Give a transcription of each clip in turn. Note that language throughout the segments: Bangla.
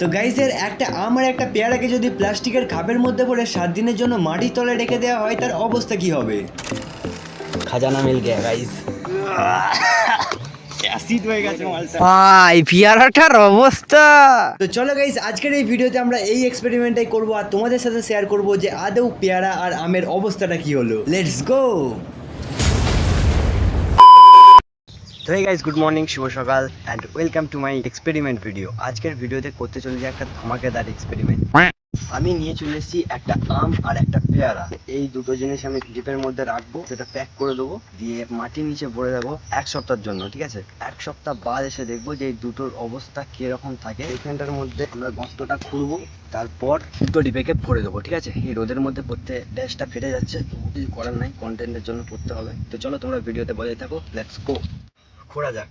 তো গাইজের একটা আম আর একটা পেয়ারাকে যদি প্লাস্টিকের খাপের মধ্যে পড়ে সাত দিনের জন্য মাটির তলে রেখে দেওয়া হয় তার অবস্থা কি হবে? খাজানা মিল গেয়া গাইস অ্যাসিড হয়ে ভাই পিয়ারাটার অবস্থা। তো চলো গাইজ আজকের এই ভিডিওতে আমরা এই এক্সপেরিমেন্টটাই করব আর তোমাদের সাথে শেয়ার করব যে আদৌ পেয়ারা আর আমের অবস্থাটা কি হলো। লেটস গো তো এই গাইজ গুড মর্নিং শুভ সকাল and welcome to my experiment video আজকের ভিডিওতে করতে চলেছি একটা ধামাকেদার এক্সপেরিমেন্ট আমি নিয়ে চলে এসেছি একটা আম আর একটা পেয়ারা। এই দুটো জিনিস আমি ডিপের মধ্যে রাখব, সেটা প্যাক করে দেবো, দিয়ে মাটির নিচে ভরে দেবো এক সপ্তাহের জন্য, ঠিক আছে? এক সপ্তাহ বাদ এসে দেখব যে এই দুটোর অবস্থা কীরকম থাকে। এইখানটার মধ্যে আমরা গর্তটা খুঁড়বো, তারপর দুটো ডিপেকে ভরে দেবো, ঠিক আছে? এই রোদের মধ্যে পড়তে ড্যাশটা ফেটে যাচ্ছে কিছু করার নাই কন্টেন্টের জন্য পড়তে হবে। তো চলো তোমরা ভিডিওতে বজায় থাকো লেটস গো খোঁড়া যাক।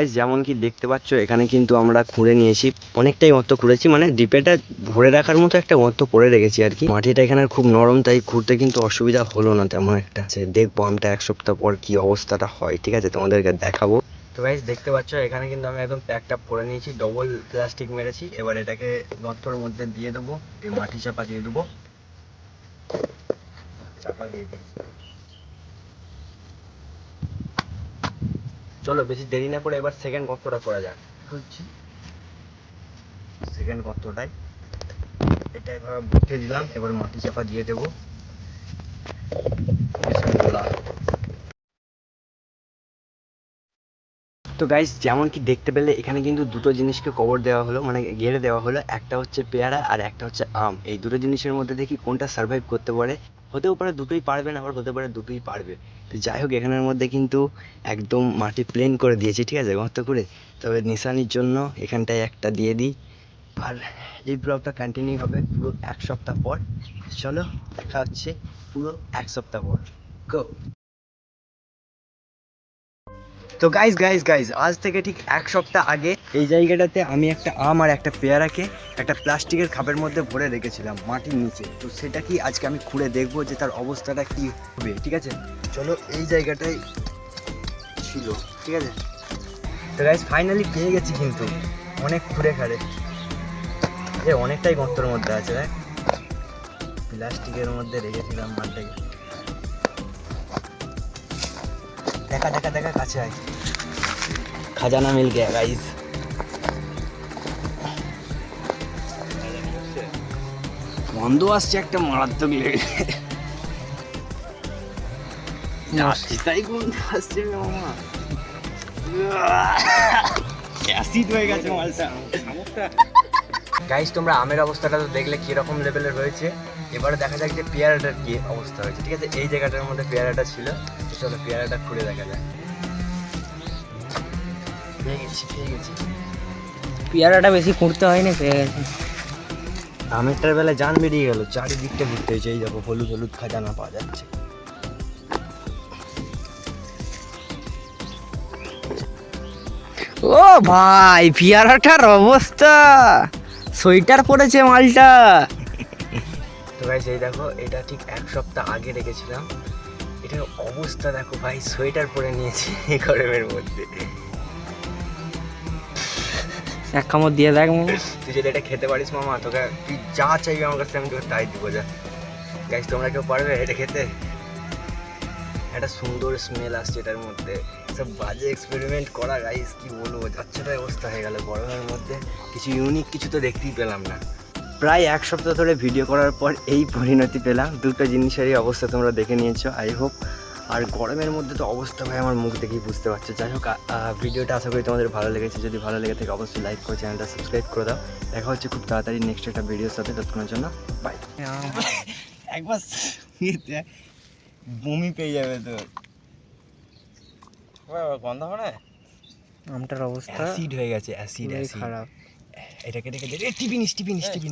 গাইজ যেমন কি দেখতে পাচ্ছ, এখানে কিন্তু আমরা খুঁড়ে নিয়েছি। অনেকটাই গর্ত খুঁড়েছি মানে ডিপেটা ভরে রাখার মতো একটা গর্ত করে রেখেছি আর কি। মাটিটা এখানে খুব নরম, তাই খুঁড়তে কিন্তু অসুবিধা হলো না তেমন একটা। দেখব আমটা এক সপ্তাহ পর কি অবস্থাটা হয়, ঠিক আছে? তোমাদেরকে দেখাবো। তো গাইজ দেখতে পাচ্ছ, এখানে কিন্তু আমি একদম প্যাকটা করে নিয়েছি ডবল প্লাস্টিক মেরেছি। এবার এটাকে গর্তর মধ্যে দিয়ে দেবো মাটি চাপা দিয়ে দেবো। চাপা দিয়ে দিয়েছি। চলো বেশি দেরি না করে এবার সেকেন্ড গর্তটা করা যাক। হচ্ছে সেকেন্ড গর্তটাই এটা এবার বুঝতে দিলাম এবার মাটি চাপা দিয়ে দেবো। তো গাইস যেমন কি দেখতে পেলে এখানে কিন্তু দুটো জিনিসকে কবর দেওয়া হলো মানে ঘেরে দেওয়া হলো। একটা হচ্ছে পেয়ারা আর একটা হচ্ছে আম। এই দুটো জিনিসের মধ্যে দেখি কোনটা সার্ভাইভ করতে পারে। হতেও পারে দুটোই পারবে না, আবার হতে পারে দুটোই পারবে। তো যাই হোক, এখানের মধ্যে কিন্তু একদম মাটি প্লেন করে দিয়েছি, ঠিক আছে? গর্ত করে। তবে নিশানির জন্য এখানটায় একটা দিয়ে দিই। আর এই ব্লগটা কন্টিনিউ হবে, পুরো এক সপ্তাহ পর, চলো, দেখা হচ্ছে পুরো এক সপ্তাহ পর। গো তো গাইজ গাইজ গাইজ আজ থেকে ঠিক এক সপ্তাহ আগে এই জায়গাটাতে আমি একটা আম আর একটা পেয়ারাকে একটা প্লাস্টিকের খাপের মধ্যে ভরে রেখেছিলাম মাটির নিচে। তো সেটা কি আজকে আমি খুঁড়ে দেখব যে তার অবস্থাটা কি হবে, ঠিক আছে? চলো এই জায়গাটাই ছিল, ঠিক আছে? তো গাইজ ফাইনালি পেয়ে গেছি কিন্তু, অনেক খুঁড়ে খাড়ে। এ অনেকটাই গর্তর মধ্যে আছে প্লাস্টিকের মধ্যে রেখেছিলাম মালটাকে। দেখা দেখা দেখা কাছে আয়। খাজানা মিল গেয়া গাইস গন্ধ আসছে একটা মারাত্মক লেগে। আসছে তাই গন্ধ আসছে মামা। অ্যাসিড হয়ে গেছে মালটা। গাইস তোমরা আমের অবস্থাটা তো দেখলে কীরকম লেভেলের রয়েছে এবারে দেখা যাক যে পেয়ারাটার কি অবস্থা হয়েছে। ঠিক আছে এই জায়গাটার মধ্যে পেয়ারাটা ছিল। চলো পেয়ারাটা খুলে দেখা যাক। পেয়ে গেছি পেয়ে গেছি। পিয়ারাটা বেশি খুঁড়তে হয়নি পেয়ে গেছে। আমেরটার বেলা জান বেরিয়ে গেল। চারিদিকটা ঘুরতে হয়েছে। এই দেখো হলুদ হলুদ খাজানা পাওয়া যাচ্ছে। ও ভাই পিয়ারাটার অবস্থা! সোয়েটার পরেছে মালটা। তো ভাই এই দেখো এটা ঠিক এক সপ্তাহ আগে রেখেছিলাম। এটার অবস্থা দেখো ভাই সোয়েটার পরে নিয়েছি গরমের মধ্যে। এক কামড় দিয়ে দেখ। তুই যদি এটা খেতে পারিস মামা তোকে তুই যা চাইবি আমার কাছে আমি তোকে তাই দিব যা। গাইস তোমরা কেউ পারবে এটা খেতে? একটা সুন্দর স্মেল আসছে এটার মধ্যে। সব বাজে এক্সপেরিমেন্ট করা গাইস কি বলব? যাচ্ছে তাই অবস্থা হয়ে গেল গরমের মধ্যে। কিছু ইউনিক কিছু তো দেখতেই পেলাম না। প্রায় এক সপ্তাহ ধরে ভিডিও করার পর এই পরিণতি পেলাম। দুটো জিনিসেরই অবস্থা তোমরা দেখে নিয়েছো আই হোপ আর গরমের মধ্যে তো অবস্থা ভাই, আমার মুখ দেখেই বুঝতে পারছ। যাই হোক ভিডিওটা আশা করি তোমাদের ভালো লেগেছে। যদি ভালো লেগে থাকে, অবশ্যই লাইক করে চ্যানেলটা সাবস্ক্রাইব করে দাও। দেখা হচ্ছে খুব তাড়াতাড়ি নেক্সট একটা ভিডিওর সাথে। ততক্ষণের জন্য বাই একবার বমি পেয়ে যাবে তো। গন্ধ হবে না? আমটার অবস্থা অ্যাসিড হয়ে গেছে অ্যাসিড অ্যাসিড খারাপ। এটাকে দেখে টিপিনিস টিপিনিস টিপিনিস